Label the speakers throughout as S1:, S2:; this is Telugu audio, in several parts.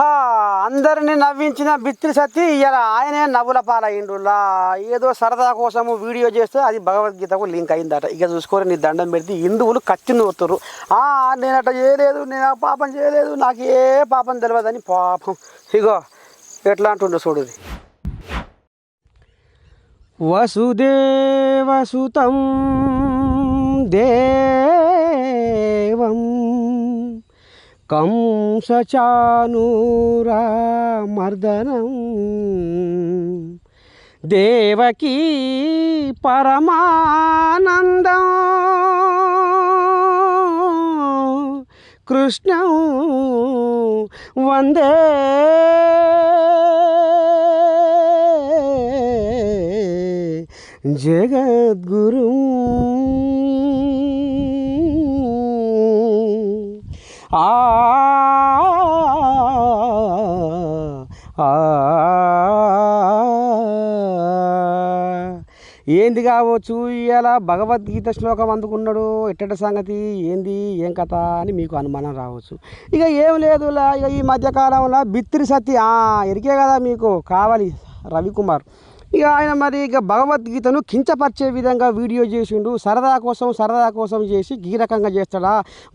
S1: అందరిని నవ్వించిన బిత్రి సత్తి ఇలా ఆయనే నవ్వుల పాలయ్యిండులా. ఏదో సరదా కోసము వీడియో చేస్తే అది భగవద్గీతకు లింక్ అయిందట. ఇక చూసుకొని నీ దండం పెడితే హిందువులు కత్తి నూరుతురు ఆ నేను అట్లా చేయలేదు నేను ఆ పాపం చేయలేదు నాకు ఏ పాపం తెలియదని పాపం. ఇగో ఎట్లా అంటుండో చూడుది వసుదేవసుతం దేవం కంసచానూరా మర్దనం దేవకీ పరమానందం. కృష్ణం వందే. జగద్గురు. ఆ ఆ. ఏంది కావచ్చు? ఇలా భగవద్గీత శ్లోకం అందుకున్నాడు. ఎట్టటి సంగతి? ఏంది? ఏం కథ? అని మీకు అనుమానం రావచ్చు. ఇక ఏం లేదులా. ఇక ఈ మధ్యకాలంలో బిత్తిరి సత్య ఎరికే కదా మీకు. కావాలి రవికుమార్. ఇక ఆయన మరి ఇక భగవద్గీతను కించపరిచే విధంగా వీడియో చేసిండు. సరదా కోసం సరదా కోసం చేసి ఈ రకంగా చేస్తాడా?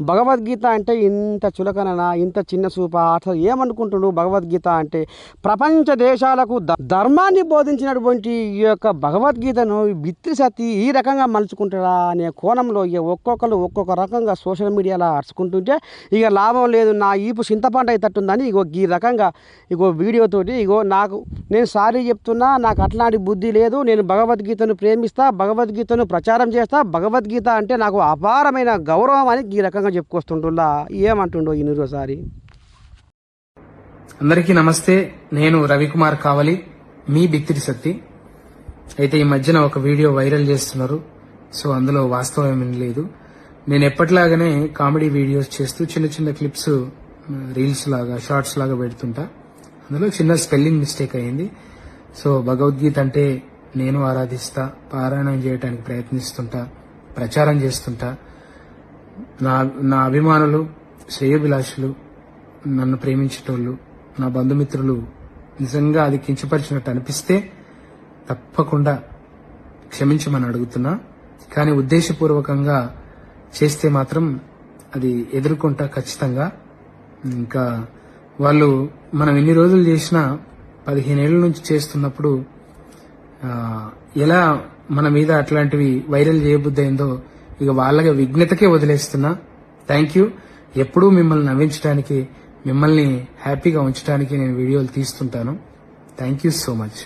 S1: భగవద్గీత అంటే ఇంత చులకననా? ఇంత చిన్న చూప? అసలు ఏమనుకుంటుండు భగవద్గీత అంటే? ప్రపంచ దేశాలకు ధర్మాన్ని బోధించినటువంటి ఈ యొక్క భగవద్గీతను విత్రిసతి ఈ రకంగా మలుచుకుంటాడా అనే కోణంలో ఇక ఒక్కొక్కరు ఒక్కొక్క రకంగా సోషల్ మీడియాలో అరుచుకుంటుంటే ఇక లాభం లేదు నా ఈపు చింతపంట అయ్యేటట్టుందని ఇగో ఈ రకంగా ఇగో వీడియోతోటి ఇగో నాకు నేను సారీ చెప్తున్నా నాకు అట్లా అట్లాంటి బుద్ధి లేదు నేను భగవద్గీతను ప్రేమిస్తా భగవద్గీతను ప్రచారం చేస్తా భగవద్గీత అంటే నాకు అపారమైన గౌరవం అని ఈ రకంగా చెప్పుకొస్తుంటుల్లా. ఏమంటుండో ఈరోసారి
S2: అందరికీ నమస్తే నేను రవికుమార్ కావలి మీ బిత్తిరి సత్తి. అయితే ఈ మధ్యన ఒక వీడియో వైరల్ చేస్తున్నారు సో అందులో వాస్తవం ఏమీ లేదు. నేను ఎప్పటిలాగానే కామెడీ వీడియోస్ చేస్తూ చిన్న చిన్న క్లిప్స్ రీల్స్ లాగా షార్ట్స్ లాగా పెడుతుంటా. అందులో చిన్న స్పెల్లింగ్ మిస్టేక్ అయింది సో భగవద్గీత అంటే నేను ఆరాధిస్తా పారాయణం చేయడానికి ప్రయత్నిస్తుంటా ప్రచారం చేస్తుంటా. నా నా అభిమానులు శ్రేయోభిలాషులు నన్ను ప్రేమించేటోళ్ళు నా బంధుమిత్రులు నిజంగా అది కించపరిచినట్టు అనిపిస్తే తప్పకుండా క్షమించమని అడుగుతున్నా. కానీ ఉద్దేశపూర్వకంగా చేస్తే మాత్రం అది ఎదుర్కొంటా ఖచ్చితంగా. ఇంకా వాళ్ళు మనం ఎన్ని రోజులు చేసినా పదిహేనేళ్ళ నుంచి చేస్తున్నప్పుడు ఎలా మన మీద అట్లాంటివి వైరల్ చేయబుద్దయిందో ఇక వాళ్ళకి విఘ్నతకే వదిలేస్తున్నా. థ్యాంక్ యూ ఎప్పుడూ మిమ్మల్ని నవ్వించడానికి మిమ్మల్ని హ్యాపీగా ఉంచడానికి నేను వీడియోలు తీస్తుంటాను. Thank you so much